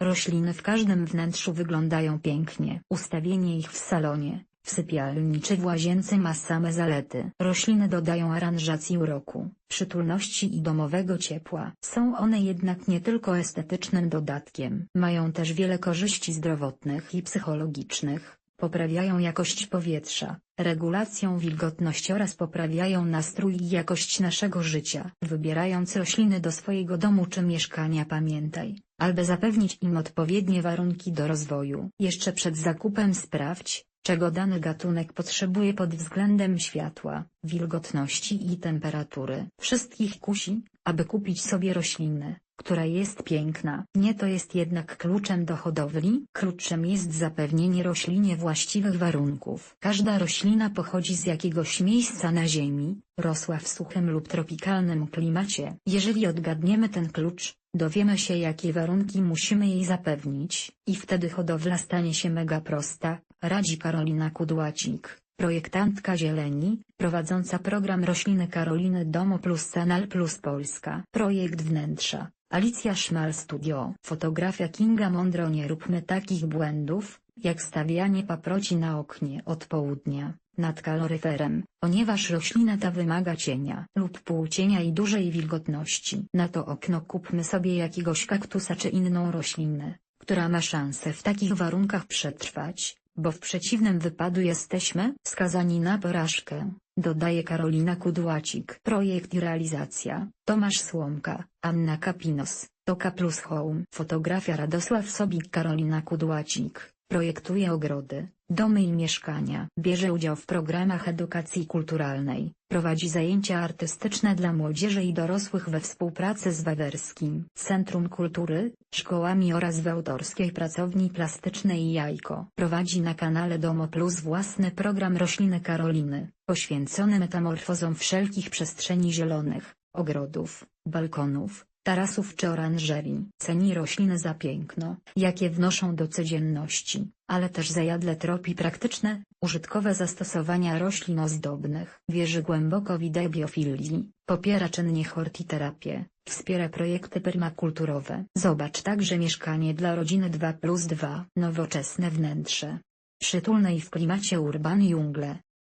Rośliny w każdym wnętrzu wyglądają pięknie. Ustawienie ich w salonie, w sypialni czy w łazience ma same zalety. Rośliny dodają aranżacji uroku, przytulności i domowego ciepła. Są one jednak nie tylko estetycznym dodatkiem. Mają też wiele korzyści zdrowotnych i psychologicznych. Poprawiają jakość powietrza, regulacją wilgotności oraz poprawiają nastrój i jakość naszego życia. Wybierając rośliny do swojego domu czy mieszkania pamiętaj, aby zapewnić im odpowiednie warunki do rozwoju. Jeszcze przed zakupem sprawdź, czego dany gatunek potrzebuje pod względem światła, wilgotności i temperatury. Wszystkich kusi, aby kupić sobie roślinę, która jest piękna. Nie to jest jednak kluczem do hodowli. Kluczem jest zapewnienie roślinie właściwych warunków. Każda roślina pochodzi z jakiegoś miejsca na ziemi, rosła w suchym lub tropikalnym klimacie. Jeżeli odgadniemy ten klucz, dowiemy się jakie warunki musimy jej zapewnić, i wtedy hodowla stanie się mega prosta, radzi Karolina Kudłacik, projektantka zieleni, prowadząca program rośliny Karoliny Domo Plus Canal Plus Polska. Projekt wnętrza, Alicja Szmal Studio. Fotografia Kinga Mądro nie róbmy takich błędów, jak stawianie paproci na oknie od południa, nad kaloryferem, ponieważ roślina ta wymaga cienia lub półcienia i dużej wilgotności. Na to okno kupmy sobie jakiegoś kaktusa czy inną roślinę, która ma szansę w takich warunkach przetrwać, bo w przeciwnym wypadu jesteśmy skazani na porażkę, dodaje Karolina Kudłacik. Projekt i realizacja, Tomasz Słomka, Anna Kapinos, Toka Plus Home. Fotografia Radosław Sobik Karolina Kudłacik, projektuje ogrody, domy i mieszkania. Bierze udział w programach edukacji kulturalnej, prowadzi zajęcia artystyczne dla młodzieży i dorosłych we współpracy z Wawerskim Centrum Kultury, szkołami oraz w autorskiej pracowni plastycznej Jajko. Prowadzi na kanale Domo Plus własny program Rośliny Karoliny, poświęcony metamorfozom wszelkich przestrzeni zielonych, ogrodów, balkonów, tarasów czy oranżerii. Ceni rośliny za piękno, jakie wnoszą do codzienności, ale też za jadle tropi praktyczne, użytkowe zastosowania roślin ozdobnych. Wierzy głęboko w ideę biofilii, popiera czynnie hortiterapię, wspiera projekty permakulturowe. Zobacz także mieszkanie dla rodziny 2 plus 2. Nowoczesne wnętrze. Przytulne i w klimacie urban jungle,